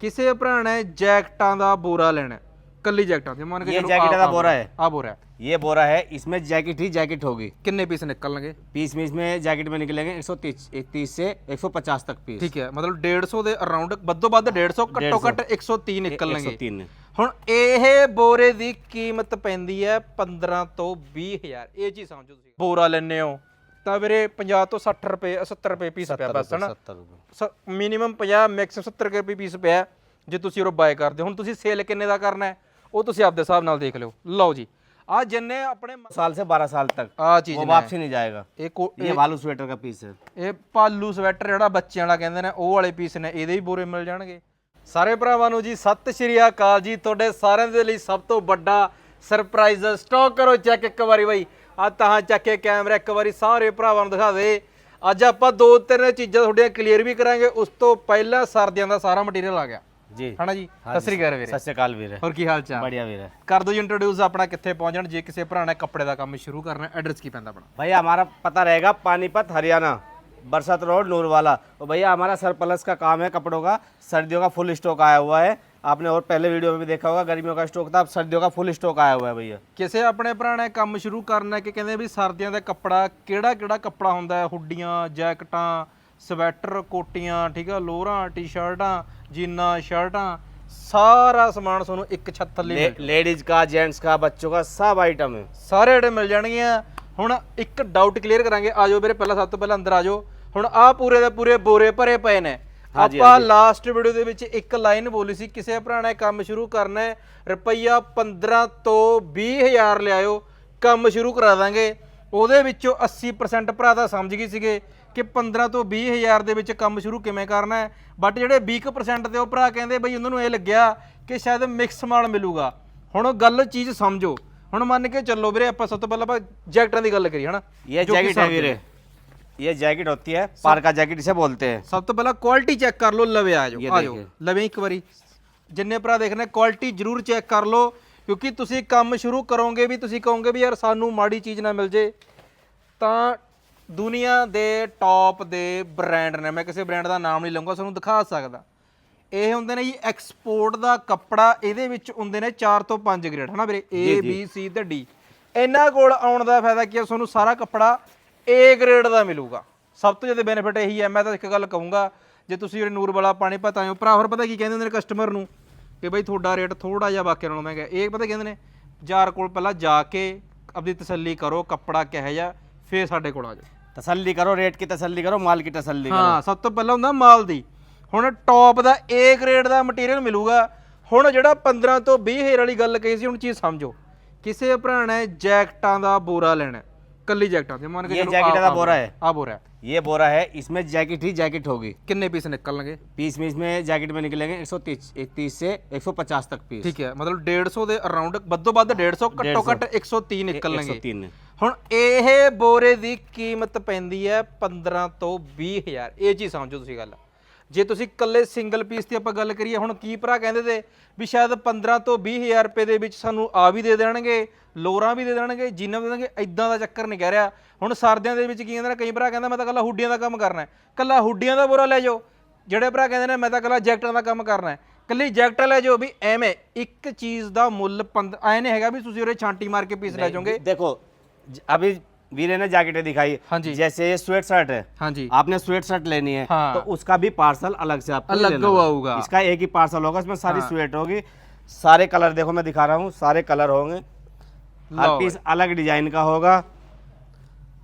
ਕਿਸੇ ਭਰਾ ਨੇ ਜੈਕਟਾਂ ਦਾ ਬੋਰਾ ਲੈਣਾ ਹੈ, ਕੱਲੀ ਜੈਕਟਾਂ ਦੀ ਮੰਨ ਕੇ ਇਹ ਚਲੋ ਜੈਕਟਾਂ ਦਾ ਬੋਰਾ ਹੈ। ਆ ਬੋਰਾ ਹੈ। ये बोरा है इसमें जैकेट ही जैकेट होगी ਕਿੰਨੇ ਪੀਸ ਨਿਕਲਣਗੇ पीस में इसमें जैकेट में निकलेंगे 130 30 से 150 तक पीस ਠੀਕ ਹੈ ਮਤਲਬ 150 ਦੇ ਅਰਾਊਂਡ ਵੱਧੋ ਵੱਧ 150 ਘੱਟੋ ਘੱਟ 130 ਨਿਕਲਣਗੇ 103 ਹੁਣ ਇਹ ਬੋਰੇ ਦੀ ਕੀਮਤ ਪੈਂਦੀ ਹੈ 15 ਤੋਂ 20 ਹਜ਼ਾਰ ਇਹ ਚੀਜ਼ ਸਮਝੋ ਤੁਸੀਂ ਬੋਰਾ ਲੈਣੇ ਹੋ ਤਾਂ ਵੀਰੇ 50 ਤੋਂ 60 ਰੁਪਏ 70 ਰੁਪਏ ਪੀਸ ਪਿਆ ਬਸ ਹਨਾ 70 रुपए ਮਿਨੀਮਮ 50 ਮੈਕਸਿਮਮ 70 ਰੁਪਏ ਪੀਸ ਪਿਆ ਜੇ ਤੁਸੀਂ ਉਹ ਬਾਏ ਕਰਦੇ ਹੋ। ਹੁਣ ਤੁਸੀਂ ਸੇਲ ਕਿੰਨੇ ਦਾ ਕਰਨਾ ਹੈ ਉਹ ਤੁਸੀਂ ਆਪਦੇ ਹਿਸਾਬ ਨਾਲ ਦੇਖ ਲਿਓ ਲਓ ਜੀ ਆ ਜਿੰਨੇ ਆਪਣੇ साल से 12 साल तक ਆ ਚੀਜ਼ वो ਨੇ वापसी नहीं जाएगा ਇਹ ਕੋ- ये भालू स्वेटर का पीस है ਇਹ ਪਾਲੂ ਸਵੈਟਰ ਜਿਹੜਾ ਬੱਚਿਆਂ ਵਾਲਾ ਕਹਿੰਦੇ ਨੇ ਉਹ ਵਾਲੇ ਪੀਸ ਨੇ ਇਹਦੇ ਵੀ ਬੋਰੇ ਮਿਲ ਜਾਣਗੇ ਸਾਰੇ ਭਰਾਵਾਂ ਨੂੰ ਜੀ ਸਤਿ ਸ਼੍ਰੀ ਅਕਾਲ ਜੀ ਤੁਹਾਡੇ ਸਾਰਿਆਂ ਦੇ ਲਈ ਸਭ ਤੋਂ ਵੱਡਾ ਸਰਪ੍ਰਾਈਜ਼ ਸਟਾਕ ਕਰੋ ਚੈੱਕ ਇੱਕ ਵਾਰੀ ਬਾਈ ਆ ਤਾਂ ਚੱਕ ਕੇ ਕੈਮਰਾ ਇੱਕ ਵਾਰੀ ਸਾਰੇ ਭਰਾਵਾਂ ਨੂੰ ਦਿਖਾ ਦੇ ਅੱਜ ਆਪਾਂ ਦੋ ਤਿੰਨ ਚੀਜ਼ਾਂ ਤੁਹਾਡੀਆਂ ਕਲੀਅਰ ਵੀ ਕਰਾਂਗੇ ਉਸ ਤੋਂ ਪਹਿਲਾਂ ਸਰਦੀਆਂ ਦਾ ਸਾਰਾ ਮਟੀਰੀਅਲ ਆ ਗਿਆ जी ਹਨਾ ਜੀ ਸਤਿ ਸ਼੍ਰੀ ਅਕਾਲ ਵੀਰੇ सत श्रीकाल वीर है ਹੋਰ ਕੀ ਹਾਲ ਚਾਲ बढ़िया वीर है ਕਰ ਦਿਓ ਜੀ ਇੰਟਰੋਡਿਊਸ ਆਪਣਾ ਕਿੱਥੇ ਪਹੁੰਚਣ ਜੇ ਕਿਸੇ ਭਰਾ ਨੇ ਕੱਪੜੇ ਦਾ ਕੰਮ ਸ਼ੁਰੂ ਕਰਨਾ ਐਡਰੈਸ ਕੀ ਪੈਂਦਾ ਆਪਣਾ भैया हमारा पता रहेगा पानीपत हरियाणा बरसात रोड नूरवाला तो भैया हमारा सर प्लस का काम है कपड़ों का सर्दियों का फुल स्टॉक आया हुआ है आपने और पहले वीडियो में भी देखा होगा गर्मियों का स्टॉक था अब सर्दियों का फुल स्टॉक आया हुआ है भैया ਕਿਸੇ ਆਪਣੇ ਭਰਾ ਨੇ ਕੰਮ ਸ਼ੁਰੂ ਕਰਨਾ ਕਿ ਕਹਿੰਦੇ ਵੀ ਸਰਦੀਆਂ ਦਾ ਕੱਪੜਾ ਕਿਹੜਾ ਕਿਹੜਾ ਕੱਪੜਾ ਹੁੰਦਾ ਹੈ ਹੁੱਡੀਆਂ ਜੈਕਟਾਂ ਸਵੈਟਰ ਕੋਟੀਆਂ ਠੀਕ ਆ ਲੋਅਰਾਂ ਟੀ-ਸ਼ਰਟਾਂ ਜੀਨਾਂ ਸ਼ਰਟਾਂ ਸਾਰਾ ਸਮਾਨ ਤੁਹਾਨੂੰ ਇੱਕ ਛੱਤ ਥੱਲੇ ਮਿਲ ले, लेडीज का जेंट्स का बच्चों का सब आइटम है ਸਾਰੇ ਜਿਹੜੇ ਮਿਲ ਜਾਣਗੀਆਂ ਹੁਣ ਇੱਕ ਡਾਊਟ ਕਲੀਅਰ ਕਰਾਂਗੇ ਆਜੋ ਵੀਰੇ ਪਹਿਲਾਂ ਸਭ ਤੋਂ ਪਹਿਲਾਂ ਅੰਦਰ ਆਜੋ ਹੁਣ ਆਹ ਪੂਰੇ ਦੇ ਪੂਰੇ ਬੋਰੇ ਭਰੇ ਪਏ ਨੇ ਆਪਾਂ ਲਾਸਟ ਵੀਡੀਓ ਦੇ ਵਿੱਚ ਇੱਕ ਲਾਈਨ ਬੋਲੀ ਸੀ ਕਿਸੇ ਭਰਾ ਨੇ ਕੰਮ ਸ਼ੁਰੂ ਕਰਨਾ ਹੈ ਰੁਪਈਆ 15 ਤੋਂ 20000 ਲਿਆਇਓ ਕੰਮ ਸ਼ੁਰੂ ਕਰਾ ਦਾਂਗੇ। ਉਹਦੇ ਵਿੱਚੋਂ 80% ਭਰਾ ਦਾ ਸਮਝ ਗਈ ਸੀਗੇ ਕਿ 15 ਤੋਂ 20000 ਦੇ ਵਿੱਚ ਕੰਮ ਸ਼ੁਰੂ ਕਿਵੇਂ ਕਰਨਾ ਹੈ। ਬਟ ਜਿਹੜੇ 20% ਦੇ ਉਹ ਭਰਾ ਕਹਿੰਦੇ ਬਈ ਉਹਨਾਂ ਨੂੰ ਇਹ ਲੱਗਿਆ ਕਿ ਸ਼ਾਇਦ ਮਿਕਸ ਮਾਲ ਮਿਲੂਗਾ। ਹੁਣ ਉਹ ਗੱਲ ਚੀਜ਼ ਸਮਝੋ। ਹੁਣ ਮੰਨ ਕੇ ਚੱਲੋ ਵੀਰੇ ਆਪਾਂ ਸਭ ਤੋਂ ਪਹਿਲਾਂ ਆਪਾਂ ਜੈਕਟਾਂ ਦੀ ਗੱਲ ਕਰੀ ਹਨਾ? ਇਹ ਜੈਕਟ ਹੈ ਵੀਰੇ। ये जैकेट होती है पार्का जैकेट इसे बोलते हैं ਸਭ ਤੋਂ ਪਹਿਲਾਂ ਕੁਆਲਿਟੀ ਚੈੱਕ ਕਰ ਲਓ ਲਵੇ ਆ ਜਾਓ ਇਹ ਆ ਜਾਓ ਦੇਖਿਏ। ਲਵੇ ਇੱਕ ਵਾਰੀ ਜਿੰਨੇ ਭਰਾ ਦੇਖਣੇ ਕੁਆਲਿਟੀ ਜ਼ਰੂਰ ਚੈੱਕ ਕਰ ਲਓ ਕਿਉਂਕਿ ਤੁਸੀਂ ਕੰਮ ਸ਼ੁਰੂ ਕਰੋਗੇ ਵੀ ਤੁਸੀਂ ਕਹੋਗੇ ਵੀ ਯਾਰ ਸਾਨੂੰ ਮਾੜੀ ਚੀਜ਼ ਨਾ ਮਿਲ ਜੇ ਤਾਂ ਦੁਨੀਆ ਦੇ ਟੌਪ ਦੇ ਬ੍ਰਾਂਡ ਨੇ ਮੈਂ ਕਿਸੇ ਬ੍ਰਾਂਡ ਦਾ ਨਾਮ ਨਹੀਂ ਲਵਾਂਗਾ ਤੁਹਾਨੂੰ ਦਿਖਾ ਸਕਦਾ ਇਹ ਹੁੰਦੇ ਨੇ ਜੀ ਐਕਸਪੋਰਟ ਦਾ ਕੱਪੜਾ ਇਹਦੇ ਵਿੱਚ ਹੁੰਦੇ ਨੇ 4 ਤੋਂ 5 ਗ੍ਰੇਡ ਹਨਾ ਵੀਰੇ A B C ਤੇ D ਇਹਨਾਂ ਕੋਲ ਆਉਣ ਦਾ ਫਾਇਦਾ ਕੀ ਹੈ ਤੁਹਾਨੂੰ ਸਾਰਾ ਕੱਪੜਾ ਏ ਗ੍ਰੇਡ ਦਾ ਮਿਲੂਗਾ। ਸਭ ਤੋਂ ਜ਼ਿਆਦਾ ਬੈਨੀਫਿਟ ਇਹੀ ਹੈ। ਮੈਂ ਤਾਂ ਇੱਕ ਗੱਲ ਕਹੂੰਗਾ ਜੇ ਤੁਸੀਂ ਜਿਹੜੇ ਨੂਰਵਾਲਾ ਪਾਣੀ ਪਤਾ ਆਇਓ ਭਰਾ ਹੋਰ ਪਤਾ ਕੀ ਕਹਿੰਦੇ ਹੁੰਦੇ ਨੇ ਕਸਟਮਰ ਨੂੰ? ਕਿ ਬਈ ਤੁਹਾਡਾ ਰੇਟ ਥੋੜਾ ਜਿਹਾ ਬਾਕੀ ਨਾਲੋਂ ਮੈਂ ਮਹਿੰਗਾ ਇਹ ਪਤਾ ਕਹਿੰਦੇ ਨੇ? ਯਾਰ ਕੋਲ ਪਹਿਲਾਂ ਜਾ ਕੇ ਆਪਣੀ ਤਸੱਲੀ ਕਰੋ ਕੱਪੜਾ ਕਿਹੋ ਜਿਹਾ ਫੇਰ ਸਾਡੇ ਕੋਲ ਆ ਜਾਓ। ਤਸੱਲੀ ਕਰੋ ਰੇਟ ਕੀ ਤਸੱਲੀ ਕਰੋ ਮਾਲ ਕੀ ਤਸੱਲੀ ਕਰੋ। ਹਾਂ ਸਭ ਤੋਂ ਪਹਿਲਾਂ ਹੁੰਦਾ ਮਾਲ ਦੀ। ਹੁਣ ਟੌਪ ਦਾ A ਗ੍ਰੇਡ ਦਾ ਮਟੀਰੀਅਲ ਮਿਲੂਗਾ। ਹੁਣ ਜਿਹੜਾ 15 ਤੋਂ 20 ਹੇਰ ਵਾਲੀ ਗੱਲ ਕਹੀ ਸੀ ਹੁਣ ਚੀਜ਼ ਸਮਝੋ। ਕਿਸੇ ਭਰਾ ਨੇ ਜੈਕਟਾਂ ਦਾ ਬੋਰਾ ਲੈਣਾ ਕੱਲੀ ਜੈਕਟਾਂ ਦੀ ਮੰਨ ਕੇ ਇਹ ਚਲੋ ਜੈਕਟਾਂ ਦਾ ਆਹ ਬੋਰਾ ਹੈ। ਆ ਬੋਰਾ ਹੈ। ये बोरा है इसमें जैकेट ही जैकेट होगी ਕਿੰਨੇ ਪੀਸ ਨਿਕਲਣਗੇ पीस में इसमें जैकेट में निकलेंगे 130 30 से 150 तक पीस ਠੀਕ ਹੈ ਮਤਲਬ 150 ਦੇ ਅਰਾਊਂਡ ਵੱਧੋ ਵੱਧ 150 ਘੱਟੋ ਘੱਟ 130 ਨਿਕਲਣਗੇ 103 है ਹੁਣ ਇਹ ਬੋਰੇ ਦੀ ਕੀਮਤ ਪੈਂਦੀ ਹੈ 15 ਤੋਂ 20 ਹਜ਼ਾਰ ਇਹ ਚੀਜ਼ ਸਮਝੋ ਤੁਸੀਂ ਗੱਲ ਜੇ ਤੁਸੀਂ ਇਕੱਲੇ ਸਿੰਗਲ ਪੀਸ ਦੀ ਆਪਾਂ ਗੱਲ ਕਰੀਏ ਹੁਣ ਕੀ ਭਰਾ ਕਹਿੰਦੇ ਤੇ ਵੀ ਸ਼ਾਇਦ 15 ਤੋਂ 20000 ਰੁਪਏ ਦੇ ਵਿੱਚ ਸਾਨੂੰ ਆ ਵੀ ਦੇ ਦੇਣਗੇ ਲੋਰਾਂ ਵੀ ਦੇ ਦੇਣਗੇ ਜਿੰਨਾ ਵੀ ਦੇਣਗੇ ਇਦਾਂ ਦਾ ਚੱਕਰ ਨਹੀਂ ਕਹਿ ਰਿਹਾ। ਹੁਣ ਸਰਦਿਆਂ ਦੇ ਵਿੱਚ ਕੀ ਕਹਿੰਦੇ ਕਈ ਭਰਾ ਕਹਿੰਦਾ ਮੈਂ ਤਾਂ ਕੱਲਾ ਹੁੱਡੀਆਂ ਦਾ ਕੰਮ ਕਰਨਾ ਹੈ। ਕੱਲਾ ਹੁੱਡੀਆਂ ਦਾ ਬੋਰਾ ਲੈ ਜਾਓ। ਜਿਹੜੇ ਭਰਾ ਕਹਿੰਦੇ ਨੇ ਮੈਂ ਤਾਂ ਕੱਲਾ ਜੈਕਟਾਂ ਦਾ ਕੰਮ ਕਰਨਾ ਹੈ। ਕੱਲੀ ਜੈਕਟ ਲੈ ਜਾਓ ਵੀ ਐਵੇਂ ਇੱਕ ਚੀਜ਼ ਦਾ ਮੁੱਲ ਐ ਨਹੀਂ ਹੈਗਾ ਵੀ ਤੁਸੀਂ ਉਹਰੇ ਛਾਂਟੀ ਮਾਰ ਕੇ ਪੀਸ ਲੈ ਜਾਓਗੇ। ਦੇਖੋ ਅਭੀ वीरे ने जैकेटें दिखाई हाँ जी। जैसे ये स्वेट शर्ट है ਹਾਂਜੀ आपने स्वेट शर्ट लेनी है हाँ। तो उसका भी पार्सल अलग से आपको अलग लेना हुआ होगा। इसका एक ही पार्सल होगा इसमें सारी स्वेट होगी सारे कलर देखो मैं दिखा रहा हूँ सारे कलर होंगे हर लो पीस अलग डिजाइन का होगा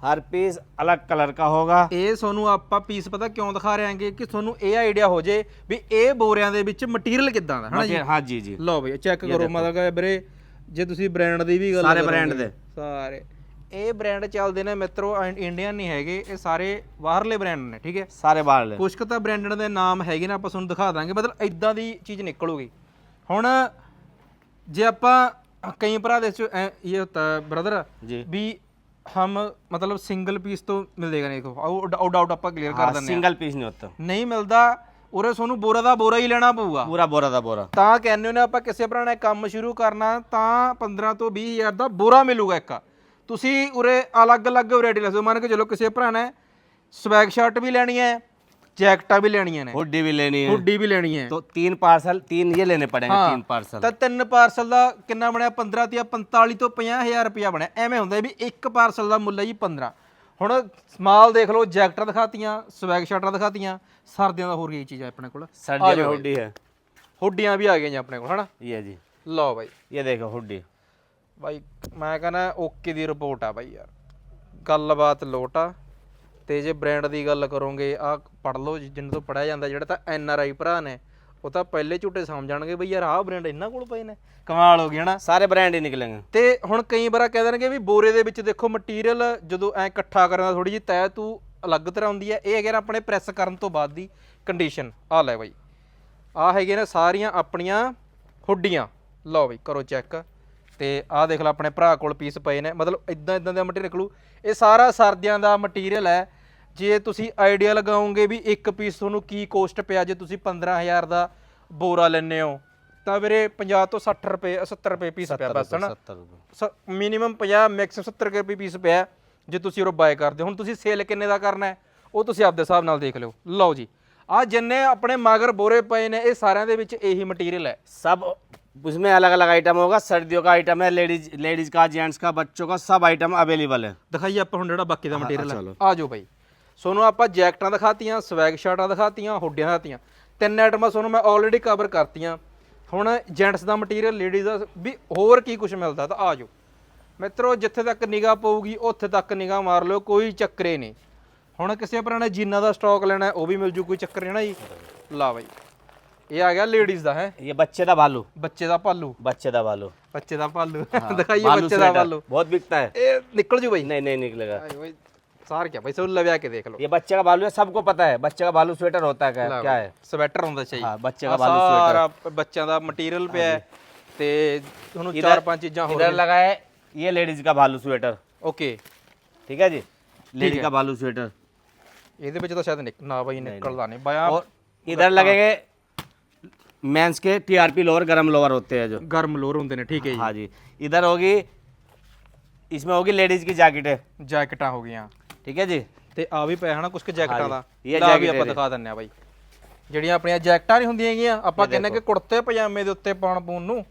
हर पीस अलग कलर का होगा ਇਹ ਤੁਹਾਨੂੰ ਆਪਾਂ ਪੀਸ ਪਤਾ ਕਿਉਂ ਦਿਖਾ ਰਹੇ ਹਾਂਗੇ ਕਿ ਤੁਹਾਨੂੰ ਇਹ ਆਈਡੀਆ ਹੋ ਜੇ ਵੀ ਇਹ ਬੋਰਿਆਂ ਦੇ ਵਿੱਚ ਮਟੀਰੀਅਲ ਕਿੱਦਾਂ ਦਾ ਹਨਾ ਜੀ हाँ जी जी ਲਓ ਬਈ ਚੈੱਕ ਕਰੋ ਮਤਲਬ ਕਿ ਵੀਰੇ ਜੇ ਤੁਸੀਂ ਬ੍ਰਾਂਡ ਦੀ ਵੀ ਗੱਲ ਸਾਰੇ ਕਰੋਗੇ, brand ਦੇ। ਸਾਰੇ ਇਹ ਬ੍ਰਾਂਡ ਚੱਲਦੇ ਨੇ ਮਿੱਤਰੋ ਇੰਡੀਅਨ ਨਹੀਂ ਹੈਗੇ ਇਹ ਸਾਰੇ ਬਾਹਰਲੇ ਬ੍ਰਾਂਡ ਨੇ ਠੀਕ ਹੈ? ਸਾਰੇ ਬਾਹਰਲੇ ਕੁਝ ਕੁ ਤਾਂ ਬ੍ਰਾਂਡਡ ਦੇ ਨਾਮ ਹੈਗੇ ਨੇ ਆਪਾਂ ਤੁਹਾਨੂੰ ਦਿਖਾ ਦਾਂਗੇ ਮਤਲਬ ਇਦਾਂ ਦੀ ਚੀਜ਼ ਨਿਕਲੂਗੀ। ਹੁਣ ਜੇ ਆਪਾਂ ਕਈ ਭਰਾ ਦੇ ਚ ਇਹ ਹੁੰਦਾ ਬ੍ਰਦਰ ਵੀ ਹਮ ਮਤਲਬ ਸਿੰਗਲ ਪੀਸ ਤੋਂ ਮਿਲੇਗਾ ਨਹੀਂ ਦੇਖੋ ਆਊ ਡਾਊਟ ਆਪਾਂ ਕਲੀਅਰ ਕਰ ਦਿੰਦੇ ਹਾਂ। ਸਿੰਗਲ ਪੀਸ ਨਹੀਂ ਹੁੰਦਾ ਨਹੀਂ ਮਿਲਦਾ ਉਰੇ ਤੁਹਾਨੂੰ ਬੋਰਾ ਦਾ ਬੋਰਾ ਹੀ ਲੈਣਾ ਪਊਗਾ। ਪੂਰਾ ਬੋਰਾ ਦਾ ਬੋਰਾ। ਤਾਂ ਕਹਿੰਦੇ ਨੇ ਆਪਾਂ ਕਿਸੇ ਭਰਾ ਨੇ ਕੰਮ ਸ਼ੁਰੂ ਕਰਨਾ ਤਾਂ 15 ਤੋਂ 20000 ਦਾ ਬੋਰਾ ਮਿਲੂਗਾ ਇੱਕ। ਤੁਸੀਂ ਉਰੇ ਅਲੱਗ-ਅਲੱਗ ਵੈਰਾਈਟੀ ਲੈ ਸਕਦੇ ਹੋ ਮੰਨ ਕੇ ਚਲੋ ਕਿਸੇ ਭਰਾ ਨੇ ਸਵੈਗ ਸ਼ਰਟ ਵੀ ਲੈਣੀ ਹੈ ਜੈਕਟਾਂ ਵੀ ਲੈਣੀਆਂ ਨੇ हुड्डी भी लेनी है ਹੁੱਡੀ ਵੀ ਲੈਣੀ ਹੈ तो तीन पार्सल तीन ये लेने पड़ेंगे हाँ। तीन पार्सल ਤਾਂ ਤਿੰਨ ਪਾਰਸਲ ਦਾ ਕਿੰਨਾ ਬਣਿਆ 15 ਤੇ 45 ਤੋਂ 50000 ਰੁਪਇਆ ਬਣਿਆ ਐਵੇਂ ਹੁੰਦਾ ਵੀ ਇੱਕ ਪਾਰਸਲ ਦਾ ਮੁੱਲ ਹੈ ਜੀ 15 ਹੁਣ ਮਾਲ ਦੇਖ ਲਓ ਜੈਕਟਾਂ ਦਿਖਾਤੀਆਂ ਸਵੈਗ ਸ਼ਰਟਾਂ ਦਿਖਾਤੀਆਂ ਸਰਦੀਆਂ ਦਾ ਹੋਰ ਕੀ ਚੀਜ਼ ਹੈ ਆਪਣੇ ਕੋਲ सर्दियों में हुड्डी है ਹੁੱਡੀਆਂ ਵੀ ਆ ਗਈਆਂ ਜੀ ਆਪਣੇ ਕੋਲ ਹਨਾ ये जी ਲਓ ਬਾਈ ये देखो हुड्डी ਬਾਈ ਮੈਂ ਕਹਿੰਦਾ ਓਕੇ ਦੀ ਰਿਪੋਰਟ ਆ ਬਾਈ ਯਾਰ। ਗੱਲਬਾਤ ਲੋਟ ਆ। ਤੇ ਜੇ ਬ੍ਰਾਂਡ ਦੀ ਗੱਲ ਕਰੋਗੇ ਆ ਪੜ ਲਓ ਜਿੰਨ ਤੋਂ ਪੜਿਆ ਜਾਂਦਾ ਜਿਹੜਾ ਤਾਂ ਐਨ ਆਰ ਆਈ ਭਰਾ ਨੇ ਉਹ ਤਾਂ ਪਹਿਲੇ ਝੂਟੇ ਸਮਝਣਗੇ ਬਈ ਯਾਰ ਆਹ ਬ੍ਰਾਂਡ ਇਹਨਾਂ ਕੋਲ ਪਏ ਨੇ। ਕਮਾਲ ਹੋ ਗਈ ਨਾ ਸਾਰੇ ਬ੍ਰਾਂਡ ਹੀ ਨਿਕਲਣਗੇ ਤੇ ਹੁਣ ਕਈ ਵਾਰ ਕਹਿ ਦੇਣਗੇ ਵੀ ਬੋਰੇ ਦੇ ਵਿੱਚ ਦੇਖੋ ਮਟੀਰੀਅਲ ਜਦੋਂ ਐ ਇਕੱਠਾ ਕਰਨ ਦਾ ਥੋੜੀ ਜਿਹੀ ਤੈ ਤੂੰ ਅਲੱਗ ਤਰ੍ਹਾਂ ਹੁੰਦੀ ਹੈ। ਇਹ ਹੈਗੇ ਆਪਣੇ ਪ੍ਰੈਸ ਕਰਨ ਤੋਂ ਬਾਅਦ ਦੀ ਕੰਡੀਸ਼ਨ ਆ ਲੈ ਬਾਈ। ਆ ਹੈਗੇ ਨੇ ਸਾਰੀਆਂ ਆਪਣੀਆਂ ਹੁੱਡੀਆਂ। ਲਓ ਬਈ ਕਰੋ ਚੈੱਕ ਤੇ ਆਹ ਦੇਖ ਲਓ ਆਪਣੇ ਭਰਾ ਕੋਲ ਪੀਸ ਪਏ ਨੇ। ਮਤਲਬ ਇਦਾਂ ਇਦਾਂ ਦਾ ਮਟੀਰੀਅਲ ਨਿਕਲੂ ਇਹ ਸਾਰਾ ਸਰਦੀਆਂ ਦਾ ਮਟੀਰੀਅਲ ਹੈ। ਜੇ ਤੁਸੀਂ ਆਈਡੀਆ ਲਗਾਓਗੇ ਵੀ ਇੱਕ ਪੀਸ ਤੁਹਾਨੂੰ ਕੀ ਕੋਸਟ ਪਿਆ ਜੇ ਤੁਸੀਂ 15000 ਦਾ ਬੋਰਾ ਲੈਨੇ ਹੋ ਤਾਂ ਵੀਰੇ 50 ਤੋਂ 60 ਰੁਪਏ 70 ਰੁਪਏ ਪੀਸ ਪਿਆ ਬਸ ਹਨਾ? 70 ਰੁਪਏ। ਮਿਨੀਮਮ 50 ਮੈਕਸਿਮ 70 ਰੁਪਏ ਪੀਸ ਪਿਆ ਜੇ ਤੁਸੀਂ ਉਹ ਬਾਏ ਕਰਦੇ ਹੁਣ ਤੁਸੀਂ ਸੇਲ ਕਿੰਨੇ ਦਾ ਕਰਨਾ ਹੈ? ਉਹ ਤੁਸੀਂ ਆਪਦੇ ਹਿਸਾਬ ਨਾਲ ਦੇਖ ਲਿਓ। ਲਓ ਜੀ। ਆ ਜਿੰਨੇ ਆਪਣੇ ਮਾਗਰ ਬੋਰੇ ਪਏ ਨੇ ਇਹ ਸਾਰਿਆਂ ਦੇ ਵਿੱਚ ਇਹੀ ਮਟੀਰੀਅਲ ਹੈ। ਸਭ उसमें अलग अलग आइटम होगा सर्दियों का आइटम है लेडीज लेडीज का जेंट्स का बच्चों का सब आइटम अवेलेबल है ਦਿਖਾਈਏ ਆਪਾਂ ਹੁਣ ਜਿਹੜਾ ਬਾਕੀ ਦਾ ਮਟੀਰੀਅਲ ਹੈ ਚਲੋ। ਆ ਜਾਓ ਬਾਈ ਸੋਨੂੰ ਆਪਾਂ ਜੈਕਟਾਂ ਦਿਖਾਤੀਆਂ ਸਵੈਗ ਸ਼ਰਟਾਂ ਦਿਖਾਤੀਆਂ ਹੁੱਡੀਆਂ ਦਿਖਾਤੀਆਂ ਤਿੰਨ ਆਈਟਮਾਂ ਤੁਹਾਨੂੰ ਮੈਂ ਆਲਰੇਡੀ ਕਵਰ ਕਰਤੀਆਂ ਹੁਣ ਜੈਂਟਸ ਦਾ ਮਟੀਰੀਅਲ ਲੇਡੀਜ਼ ਦਾ ਵੀ ਹੋਰ ਕੀ ਕੁਝ ਮਿਲਦਾ ਤਾਂ ਆ ਜਾਓ ਮਿੱਤਰੋ ਜਿੱਥੇ ਤੱਕ ਨਿਗਾਹ ਪਊਗੀ ਉੱਥੇ ਤੱਕ ਨਿਗਾਹ ਮਾਰ ਲਿਓ ਕੋਈ ਚੱਕਰੇ ਨਹੀਂ ਹੁਣ ਕਿਸੇ ਭਰਾ ਨੇ ਜੀਨਾਂ ਦਾ ਸਟਾਕ ਲੈਣਾ ਹੈ, ਉਹ ਵੀ ਮਿਲ ਜੂ ਕੋਈ ਚੱਕਰ ਨਹੀਂ ਨਾ ਜੀ ਲਾ ਬਾਈ ਇਹ ਆ ਗਿਆ ਲੇਡੀਜ਼ ਦਾ ਹੈ ये बच्चे का भालू ਬੱਚੇ ਦਾ ਭਾਲੂ बच्चे का भालू ਬੱਚੇ ਦਾ ਭਾਲੂ ਦਿਖਾਈਏ भालू ਬੱਚੇ ਦਾ स्वेटर ਭਾਲੂ बहुत बिकता है ਇਹ ਨਿਕਲ ਜੂ ਬਾਈ नहीं नहीं निकलेगा ਆਏ ਓਏ ਸਾਰ ਕਿਆ ਬਾਈ ਸੋ ਲਵਿਆ ਕੇ ਦੇਖ ਲਓ ये बच्चे का भालू है सबको पता है बच्चे का भालू स्वेटर होता है क्या क्या है ਸਵੈਟਰ ਹੁੰਦਾ ਚਾਹੀਦਾ ਹਾਂ, ਬੱਚੇ ਦਾ ਬਾਲੂ ਸਾਰਾ ਬੱਚਿਆਂ ਦਾ ਮਟੀਰੀਅਲ ਪਿਆ ਹੈ ਤੇ ਤੁਹਾਨੂੰ ਚਾਰ ਪੰਜ ਚੀਜ਼ਾਂ ਹੋਰ इधर लगा है ये लेडीज का भालू स्वेटर ਓਕੇ ठीक है जी लेडीज का भालू स्वेटर ਇਹਦੇ ਵਿੱਚ ਤਾਂ ਸ਼ਾਇਦ ਨਿਕ ਨਾ ਬਾਈ ਨਿਕਲਦਾ ਨਹੀਂ ਬਾਇਆ और इधर लगेंगे मेंस के टीआरपी लोअर गरम लोअर होते हैं जो ਗਰਮ ਲੋਰ ਹੁੰਦੇ ਨੇ ਠੀਕ ਹੈ ਜੀ हाँ जी इधर होगी इसमें होगी लेडीज की जैकेट है ਜੈਕਟਾਂ ਹੋ ਗਈਆਂ ठीक है जी ਤੇ ਆ ਵੀ ਪਿਆ ਹਨਾ ਕੁਝ ਕੁ ਜੈਕਟਾਂ ਦਾ ਇਹ ਲਾ ਵੀ jacket ਆਪਾਂ ਇਹਦੇ। ਦਿਖਾ ਦਿੰਨੇ ਆ ਬਾਈ ਜਿਹੜੀਆਂ ਆਪਣੀਆਂ ਜੈਕਟਾਂ ਨਹੀਂ ਹੁੰਦੀਆਂ ਹੈਗੀਆਂ ਆਪਾਂ ਕਹਿੰਦੇ ਕਿ ਕੁੜਤੇ ਪਜਾਮੇ ਦੇ ਉੱਤੇ ਪਾਉਣ ਪੂਣ ਨੂੰ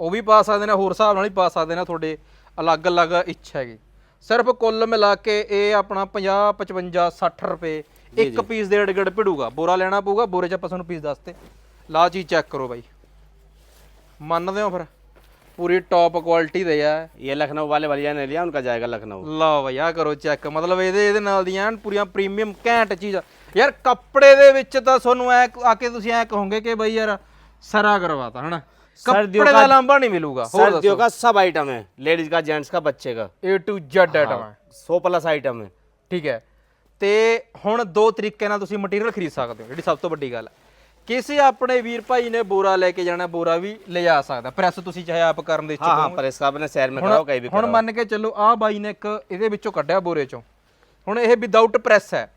ਉਹ ਵੀ ਪਾ ਸਕਦੇ ਨੇ ਹੋਰ ਹਿਸਾਬ ਨਾਲ ਹੀ ਪਾ ਸਕਦੇ ਨੇ ਤੁਹਾਡੇ ਅਲੱਗ-ਅਲੱਗ ਇੱਛਾ ਹੈਗੀ ਸਿਰਫ ਕੁੱਲ ਮਿਲਾ ਕੇ ਇਹ ਆਪਣਾ 50 55 60 ਰੁਪਏ ਇੱਕ ਪੀਸ ਦੇ ਅੜਗੜ ਭਿੜੂਗਾ ਬੋਰਾ ਲੈਣਾ ਪਊਗਾ ਬੋਰੇ 'ਚ ਆਪਾਂ ਤੁਹਾਨੂੰ ਪੀਸ ਦੱਸਤੇ ਲਾ ਜੀ ਚੈੱਕ ਕਰੋ ਬਾਈ ਮੰਨਦੇ ਹੋ ਫਿਰ ਪੂਰੀ ਟੌਪ ਕੁਆਲਿਟੀ ਦੇ ਆ ये लखनऊ वाले भैया ने लिया उनका जाएगा लखनऊ ਲਓ ਬਈ ਆ ਕਰੋ ਚੈੱਕ ਮਤਲਬ ਇਹਦੇ ਇਹਦੇ ਨਾਲ ਦੀਆਂ ਐਨ ਪੂਰੀਆਂ ਪ੍ਰੀਮੀਅਮ ਘੈਂਟ ਚੀਜ਼ ਆ। ਯਾਰ ਕੱਪੜੇ ਦੇ ਵਿੱਚ ਤਾਂ ਤੁਹਾਨੂੰ ਐ ਆ ਕੇ ਤੁਸੀਂ ਐ ਕਹੋਗੇ ਕਿ ਬਈ ਯਾਰ ਸਰਾ ਕਰਵਾਤਾ ਹਨਾ ਸਰਦੀਆਂ ਕੱਪੜੇ ਦਾ ਲਾਂਭਾ ਨਹੀਂ ਮਿਲੂਗਾ ਹੋਰ सर्दियों का सब आइटम है लेडीज का जेंट्स का बच्चे का A to Z ਆਈਟਮ ਹੈ सौ प्लस आइटम है ਠੀਕ ਹੈ ਤੇ ਹੁਣ ਦੋ ਤਰੀਕੇ ਨਾਲ ਤੁਸੀਂ ਮਟੀਰੀਅਲ ਖਰੀਦ ਸਕਦੇ ਹੋ ਜਿਹੜੀ ਸਭ ਤੋਂ ਵੱਡੀ ਗੱਲ ਹੈ ਕਿਸੇ ਆਪਣੇ ਵੀਰ ਭਾਈ ਨੇ ਬੋਰਾ ਲੈ ਕੇ ਜਾਣਾ ਬੋਰਾ ਵੀ ਲਿਜਾ ਸਕਦਾ ਪ੍ਰੈਸ ਤੁਸੀਂ ਚਾਹੇ ਆਪ ਕਰਨ ਦੇ हाँ ਇੱਛੁਕ हाँ पर इसका अपने शहर में कराओ कहीं भी ਹੁਣ ਮੰਨ ਕੇ ਚੱਲੋ ਆਹ ਬਾਈ ਨੇ ਇੱਕ ਇਹਦੇ ਵਿੱਚੋਂ ਕੱਢਿਆ ਬੋਰੇ ਚੋਂ ਹੁਣ ਇਹ ਵਿਦਆਊਟ ਪ੍ਰੈਸ ਹੈ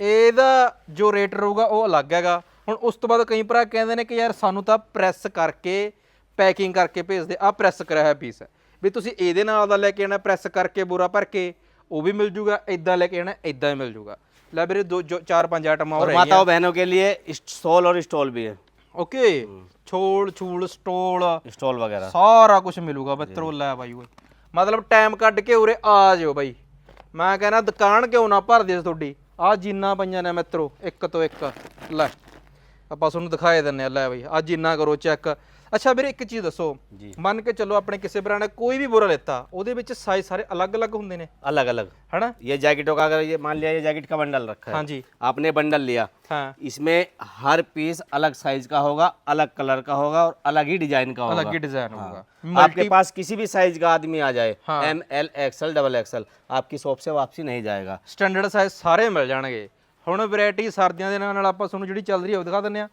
ਇਹਦਾ ਜੋ ਰੇਟ ਰਹੂਗਾ ਉਹ ਅਲੱਗ ਹੈਗਾ ਹੁਣ ਉਸ ਤੋਂ ਬਾਅਦ ਕਈ ਭਰਾ ਕਹਿੰਦੇ ਨੇ ਕਿ ਯਾਰ ਸਾਨੂੰ ਤਾਂ ਪ੍ਰੈਸ ਕਰਕੇ ਪੈਕਿੰਗ ਕਰਕੇ ਭੇਜਦੇ ਆ ਪ੍ਰੈਸ ਕਰਿਆ ਹੋਇਆ ਪੀਸ ਹੈ ਵੀ ਤੁਸੀਂ ਇਹਦੇ ਨਾਲ ਦਾ ਲੈ ਕੇ ਆਣਾ ਪ੍ਰੈਸ ਕਰਕੇ ਬੋਰਾ ਭਰ ਕੇ ਉਹ ਵੀ ਮਿਲ ਜੂਗਾ ਇਦਾਂ ਲੈ ਕੇ ਆਣਾ ਇਦਾਂ ਹੀ ਮਿਲ ਜੂਗਾ ਲੈ ਵੀਰੇ ਦੋ ਜੋ ਚਾਰ ਪੰਜ ਆਈਟਮਾਂ ਹੋਰ और ਹੈਗੀਆਂ माताओं बहनों के लिए स्टॉल और स्टॉल भी है ਓਕੇ ਛੋਲ ਛੂਲ ਸਟੋਲ स्टॉल वगैरह ਸਾਰਾ ਕੁਝ ਮਿਲੂਗਾ ਮਿੱਤਰੋ ਲੈ ਬਾਈ ਓਏ ਮਤਲਬ ਟਾਈਮ ਕੱਢ ਕੇ ਉਰੇ ਆ ਜਿਓ ਬਾਈ ਮੈਂ ਕਹਿੰਦਾ ਦੁਕਾਨ ਕਿਉਂ ਨਾ ਭਰ ਦੇ ਤੁਹਾਡੀ ਆ ਜੀਨਾਂ ਪਈਆਂ ਨੇ ਮਿੱਤਰੋ ਇੱਕ ਤੋਂ ਇੱਕ ਲੈ ਆਪਾਂ ਤੁਹਾਨੂੰ ਦਿਖਾਏ ਦਿੰਨੇ ਆ ਲੈ ਬਾਈ ਆ ਜੀਨਾਂ ਕਰੋ ਚੈੱਕ ਅੱਛਾ ਵੀਰੇ ਇੱਕ ਚੀਜ਼ ਦੱਸੋ ਜੀ। ਮੰਨ ਕੇ ਚੱਲੋ ਆਪਣੇ ਕਿਸੇ ਭਰਾ ਨੇ ਕੋਈ ਵੀ ਬੋਰਾ ਲੈਤਾ ਉਹਦੇ ਵਿੱਚ ਸਾਈਜ਼ ਸਾਰੇ ਅਲੱਗ-ਅਲੱਗ ਹੁੰਦੇ ਨੇ अलग अलग ਹਨਾ ये जैकेटों का अगर ये मान लिया ये जैकेट का बंडल रखा है ਹਾਂਜੀ आपने बंडल लिया ਹਾਂ इसमें हर पीस अलग साइज का होगा अलग कलर का होगा और अलग ही डिजाइन का होगा ਅਲੱਗ ਹੀ ਡਿਜ਼ਾਈਨ ਹੋਊਗਾ आपके पास किसी भी साइज का आदमी आ जाए हाँ। M L XL double XL आपकी शॉप से वापसी नहीं जाएगा ਸਟੈਂਡਰਡ ਸਾਈਜ਼ ਸਾਰੇ ਮਿਲ ਜਾਣਗੇ ਹੁਣ ਵੈਰਾਈਟੀ ਸਰਦੀਆਂ ਦੇ ਨਾਲ ਨਾਲ ਆਪਾਂ ਤੁਹਾਨੂੰ ਜਿਹੜੀ ਚੱਲ ਰਹੀ ਹੈ ਉਹ ਦਿਖਾ ਦਿੰਨੇ ਆ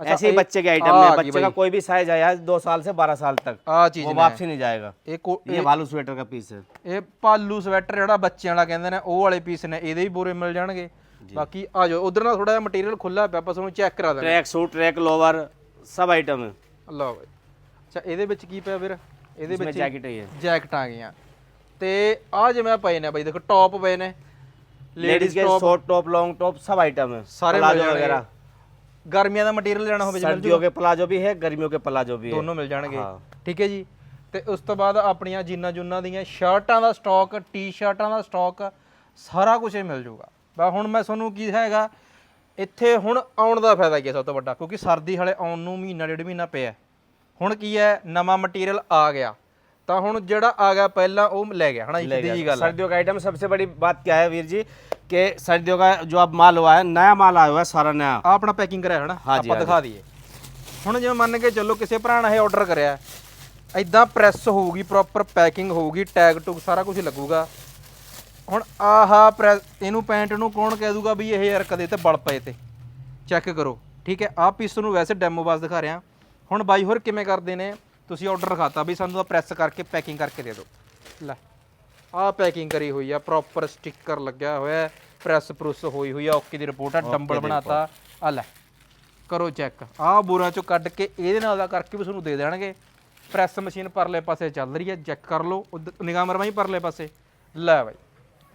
ऐसे ही ਇਹ- बच्चे के आइटम आ में गई बच्चे का भाई। कोई भी साइज आया है दो साल से बारह साल तक ਆ ਚੀਜ਼ वो ਨੇ वापसी नहीं जाएगा ਇਹ ਕੋ- ये भालू स्वेटर का पीस है ਇਹ ਪਾਲੂ ਸਵੈਟਰ ਜਿਹੜਾ ਬੱਚਿਆਂ ਵਾਲਾ ਕਹਿੰਦੇ ਨੇ ਉਹ ਵਾਲੇ ਪੀਸ ਨੇ ਇਹਦੇ ਵੀ ਬੋਰੇ ਮਿਲ ਜਾਣਗੇ ਬਾਕੀ ਆ ਜਾਓ ਉਧਰ ਨਾਲ ਥੋੜਾ ਜਿਹਾ ਮਟੀਰੀਅਲ ਖੁੱਲਾ ਪਿਆ ਆਪਾਂ ਤੁਹਾਨੂੰ ਚੈੱਕ ਕਰਾ ਦਿੰਦੇ ट्रैक सूट ट्रैक लोवर सब आइटम है ਲਓ ਬਾਈ ਅੱਛਾ ਇਹਦੇ ਵਿੱਚ ਕੀ ਪਿਆ ਵੀਰ ਇਹਦੇ इसमें ਵਿੱਚ जैकेट ही है ਜੈਕਟਾਂ ਆ ਗਈਆਂ ਤੇ ਆ ਜਿਵੇਂ ਆਹ ਪਏ ਨੇ ਬਾਈ ਦੇਖੋ ਟੌਪ ਪਏ ਨੇ लेडीज के शॉर्ट टॉप लॉन्ग टॉप सब आइटम है सारे मिल प्लाजो जाएंगे। वगैरह ਗਰਮੀਆਂ ਦਾ ਮਟੀਰੀਅਲ ਲੈਣਾ ਹੋਵੇ ਜੀ ਮਿਲ सर्दियों के प्लाजो भी है गर्मियों के प्लाजो भी है ਦੋਨੋਂ ਮਿਲ ਜਾਣਗੇ ਹਾਂ। ਠੀਕ ਹੈ ਜੀ ਤੇ ਉਸ ਤੋਂ ਬਾਅਦ ਆਪਣੀਆਂ ਜੀਨਾਂ ਜੁਨਾਂ ਦੀਆਂ ਸ਼ਰਟਾਂ ਦਾ ਸਟਾਕ ਟੀ-ਸ਼ਰਟਾਂ ਦਾ ਸਟਾਕ ਸਾਰਾ ਕੁਝ ਹੀ ਮਿਲ ਜਾਊਗਾ ਬਾ ਹੁਣ ਮੈਂ ਤੁਹਾਨੂੰ ਕੀ ਹੈਗਾ ਇੱਥੇ ਹੁਣ ਆਉਣ ਦਾ ਫਾਇਦਾ ਕੀ ਹੈ ਸਭ ਤੋਂ ਵੱਡਾ ਕਿਉਂਕਿ ਸਰਦੀ ਹਲੇ ਆਉਣ ਨੂੰ ਮਹੀਨਾ ਡੇਢ ਮਹੀਨਾ ਪਿਆ ਹੁਣ ਕੀ ਹੈ ਨਵਾਂ ਮਟੀਰੀਅਲ ਆ ਗਿਆ ਤਾਂ ਹੁਣ ਜਿਹੜਾ ਆ ਗਿਆ ਪਹਿਲਾਂ ਉਹ ਲੈ ਗਿਆ ਹਨਾ ਜੀ ਸਿੱਧੀ ਜੀ ਗੱਲ ਹੈ सर्दियों का आइटम सबसे बड़ी बात क्या है वीर जी कि सर्दियों का जो अब माल हुआ है नया माल आया हुआ है सारा नया ਆ ਆਪਣਾ ਪੈਕਿੰਗ ਕਰਿਆ ਹਨਾ ਹਾਂਜੀ, ਆਪਾਂ ਦਿਖਾ ਦਈਏ ਹੁਣ ਜਿਵੇਂ ਮੰਨ ਕੇ ਚੱਲੋ ਕਿਸੇ ਭਰਾ ਨੇ ਇਹ ਆਰਡਰ ਕਰਿਆ ਐਦਾਂ ਪ੍ਰੈਸ ਹੋਊਗੀ ਪ੍ਰੋਪਰ ਪੈਕਿੰਗ ਹੋਊਗੀ ਟੈਗ ਟੁਗ ਸਾਰਾ ਕੁਝ ਲੱਗੂਗਾ ਹੁਣ ਆਹਾ ਪ੍ਰੈਸ ਇਹਨੂੰ ਪੈਂਟ ਨੂੰ ਕੌਣ ਕਹਿ ਦੂਗਾ ਵੀ ਇਹ ਯਾਰ ਕਦੇ ਤੇ ਬਲ ਪਏ ਤੇ ਚੈੱਕ ਕਰੋ ਠੀਕ ਹੈ ਆਹ ਪੀਸ ਨੂੰ ਵੈਸੇ ਡੈਮੋ ਬਾਸ ਦਿਖਾ ਰਿਹਾ ਹੁਣ ਬਾਈ ਹੋਰ ਕਿਵੇਂ ਕਰਦੇ ਨੇ ਤੁਸੀਂ ਆਰਡਰ ਰਖਾਤਾ ਵੀ ਸਾਨੂੰ ਤਾਂ ਪ੍ਰੈਸ ਕਰਕੇ ਪੈਕਿੰਗ ਕਰਕੇ ਦੇ ਦਿਓ। ਲੈ ਆਹ ਪੈਕਿੰਗ ਕਰੀ ਹੋਈ ਆ ਪ੍ਰੋਪਰ ਸਟicker ਲੱਗਿਆ ਹੋਇਆ ਪ੍ਰੈਸ ਪ੍ਰੁੱਸ ਹੋਈ ਹੋਈ ਆ ਓਕੇ ਦੀ ਰਿਪੋਰਟ ਆ ਡੰਬਲ ਬਣਾਤਾ। ਆ ਲੈ ਕਰੋ ਚੈੱਕ ਆਹ ਬੋਰਾਂ ਚੋਂ ਕੱਢ ਕੇ ਇਹਦੇ ਨਾਲ ਦਾ ਕਰਕੇ ਵੀ ਤੁਹਾਨੂੰ ਦੇ ਦੇਣਗੇ। ਪ੍ਰੈਸ ਮਸ਼ੀਨ ਪਰਲੇ ਪਾਸੇ ਚੱਲ ਰਹੀ ਹੈ ਚੈੱਕ ਕਰ ਲਓ ਉਧਰ ਨਿਗਾਹ ਮਰਵਾਈ ਪਰਲੇ ਪਾਸੇ। ਲੈ ਬਾਈ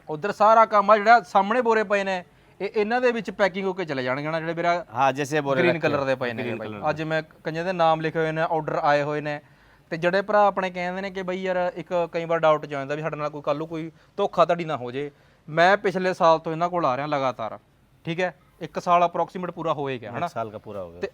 ਉਧਰ ਸਾਰਾ ਕੰਮ ਆ ਜਿਹੜਾ ਸਾਹਮਣੇ ਬੋਰੇ ਪਏ ਨੇ। ਇਹ ਇਹਨਾਂ ਦੇ ਵਿੱਚ ਪੈਕਿੰਗ ਹੋ ਕੇ ਚਲੇ ਜਾਣਗੇ ਨਾ ਜਿਹੜੇ ਮੇਰਾ ਹਾਂ ਜਿਸੇ ਬੋਰੇ ਗ੍ਰੀਨ ਕਲਰ ਦੇ ਪਏ ਨੇ ਅੱਜ ਮੈਂ ਕਈਆਂ ਦੇ ਨਾਮ ਲਿਖੇ ਹੋਏ ਨੇ ਆਰਡਰ ਆਏ ਹੋਏ ਨੇ। ਤੇ ਜਿਹੜੇ ਭਰਾ ਆਪਣੇ ਕਹਿੰਦੇ ਨੇ ਕਿ ਬਈ ਯਾਰ ਇੱਕ ਕਈ ਵਾਰ ਡਾਊਟ ਚ ਆਉਂਦਾ ਵੀ ਸਾਡੇ ਨਾਲ ਕੋਈ ਕੱਲੂ ਕੋਈ ਧੋਖਾ ਧੜੀ ਨਾ ਹੋ ਜੇ। ਮੈਂ ਪਿਛਲੇ ਸਾਲ ਤੋਂ ਇਹਨਾਂ ਕੋਲ ਆ ਰਿਹਾ ਲਗਾਤਾਰ ਠੀਕ ਹੈ? ਇੱਕ ਸਾਲ ਅਪਰੋਕਸੀਮੇਟ ਪੂਰਾ ਹੋਏਗਾ ਹਨਾ? ਸਾਲ ਦਾ ਪੂਰਾ ਹੋ ਗਿਆ। ਤੇ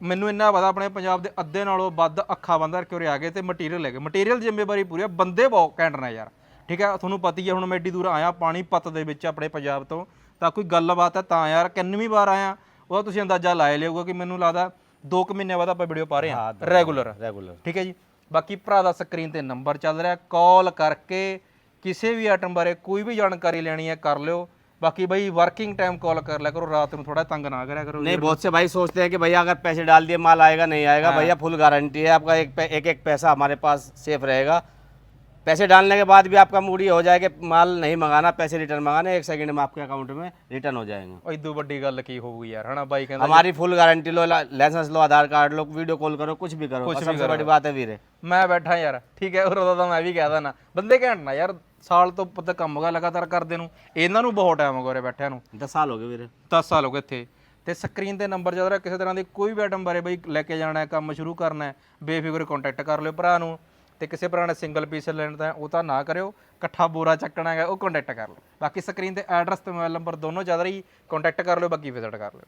ਮੈਨੂੰ ਇੰਨਾ ਪਤਾ ਆਪਣੇ ਪੰਜਾਬ ਦੇ ਅੱਧੇ ਨਾਲੋਂ ਵੱਧ ਅੱਖਾਂ ਬੰਦ ਕਰਕੇ ਉਰੇ ਗਏ ਤੇ ਮਟੀਰੀਅਲ ਲੈ ਗਏ। ਮਟੀਰੀਅਲ ਜ਼ਿੰਮੇਵਾਰੀ ਪੂਰੀ ਆ ਬੰਦੇ ਬਹੁਤ ਘੈਂਟ ਨੇ ਯਾਰ ਠੀਕ ਹੈ? ਤੁਹਾਨੂੰ ਪਤਾ ਹੀ ਹੈ ਹੁਣ ਮੈਂ ਏਡੀ ਦੂਰ ਆਇਆ ਪਾਣੀ ਪੱਤ ਦੇ ਵਿੱਚ ਆਪਣੇ ਪੰਜਾਬ ਤੋਂ। ਤਾਂ ਕੋਈ ਗੱਲਬਾਤ ਹੈ ਤਾਂ ਯਾਰ ਕਿੰਨਵੀਂ ਵਾਰ ਆਇਆ ਉਹਦਾ ਤੁਸੀਂ ਅੰਦਾਜ਼ਾ ਲਾਏ ਲਿਓਗੇ ਕਿ ਮੈਨੂੰ ਲੱਗਦਾ 2 ਕੁ ਮਹੀਨੇ ਬਾਅਦ ਆਪਾਂ ਵੀਡੀਓ ਪਾ ਰਹੇ ਹਾਂ ਰੈਗੂਲਰ रेगुलर ਠੀਕ ਹੈ ਜੀ ਬਾਕੀ ਭਰਾ ਦਾ ਸਕਰੀਨ ਤੇ ਨੰਬਰ ਚੱਲ ਰਿਹਾ ਕਾਲ ਕਰਕੇ ਕਿਸੇ ਵੀ ਆਈਟਮ ਬਾਰੇ ਕੋਈ ਵੀ ਜਾਣਕਾਰੀ ਲੈਣੀ ਹੈ ਕਰ ਲਿਓ ਬਾਕੀ ਬਈ ਵਰਕਿੰਗ ਟਾਈਮ ਕਾਲ ਕਰ ਲਿਆ ਕਰੋ ਰਾਤ ਨੂੰ ਥੋੜਾ ਤੰਗ ਨਾ ਕਰਿਆ ਕਰੋ नहीं बहुत से भाई सोचते हैं कि भैया अगर पैसे डाल दिए माल आएगा नहीं आएगा भैया फुल गारंटी है आपका एक पे- एक एक पैसा हमारे पास सेफ रहेगा पैसे डालने के बाद भी आपका मूड ये हो जाए कि माल नहीं मंगाना पैसे रिटर्न मंगाना एक सेकंड में आपके अकाउंट में रिटर्न हो जाएंगे ਉਹ ਇਦੋਂ ਵੱਡੀ ਗੱਲ ਕੀ ਹੋਊਗੀ ਯਾਰ ਹਨਾ ਬਾਈ ਕਹਿੰਦਾ हमारी फुल गारंटी लो लाइसेंस लो आधार कार्ड लो वीडियो कॉल करो कुछ भी करो और सबसे बड़ी बात है वीरे ਮੈਂ ਬੈਠਾ ਯਾਰ ਠੀਕ ਹੈ ਉਦੋਂ ਤਾਂ ਮੈਂ ਵੀ ਕਹਿ ਦਣਾ ਬੰਦੇ ਘੈਂਟ ਨਾ ਯਾਰ ਸਾਲ ਤੋਂ ਪਤਾ ਕੰਮ ਹੋ ਗਿਆ ਲਗਾਤਾਰ ਕਰਦੇ ਨੂੰ ਇਹਨਾਂ ਨੂੰ ਬਹੁਤ ਟਾਈਮ ਹੋ ਗਿਆ ਉਰੇ ਬੈਠਿਆਂ ਨੂੰ दस साल हो गए वीरे 10 ਸਾਲ ਹੋ ਗਏ ਇੱਥੇ ਤੇ ਸਕਰੀਨ ਤੇ ਨੰਬਰ ਚੱਲ ਰਿਹਾ ਕਿਸੇ ਤਰ੍ਹਾਂ ਦੀ ਕੋਈ ਵੀ ਆਈਟਮ ਬਾਰੇ ਬਈ ਲੈ ਕੇ ਜਾਣਾ ਹੈ ਕੰਮ ਸ਼ੁਰੂ ਕਰਨਾ ਹੈ ਬੇਫਿਕਰ ਕੰਟੈਕਟ ਕਰ ਲਿਓ ਭਰਾ ਨੂੰ ਤੇ ਕਿਸੇ ਭਰਾ ਨੇ ਸਿੰਗਲ ਪੀਸ ਲੈਣ ਤਾਂ ਉਹ ਤਾਂ ਨਾ ਕਰਿਓ। ਇਕੱਠਾ ਬੋਰਾ ਚੱਕਣਾ ਹੈਗਾ, ਉਹ ਕੰਟੈਕਟ ਕਰ ਲਓ। ਬਾਕੀ ਸਕਰੀਨ ਤੇ ਐਡਰੈਸ ਤੇ ਮੋਬਾਈਲ ਨੰਬਰ ਦੋਨੋਂ ਜ਼ਿਆਦਾ ਰਹੀ ਕੰਟੈਕਟ ਕਰ ਲਿਓ, ਬਾਕੀ ਵਿਜ਼ਿਟ ਕਰ ਲਿਓ।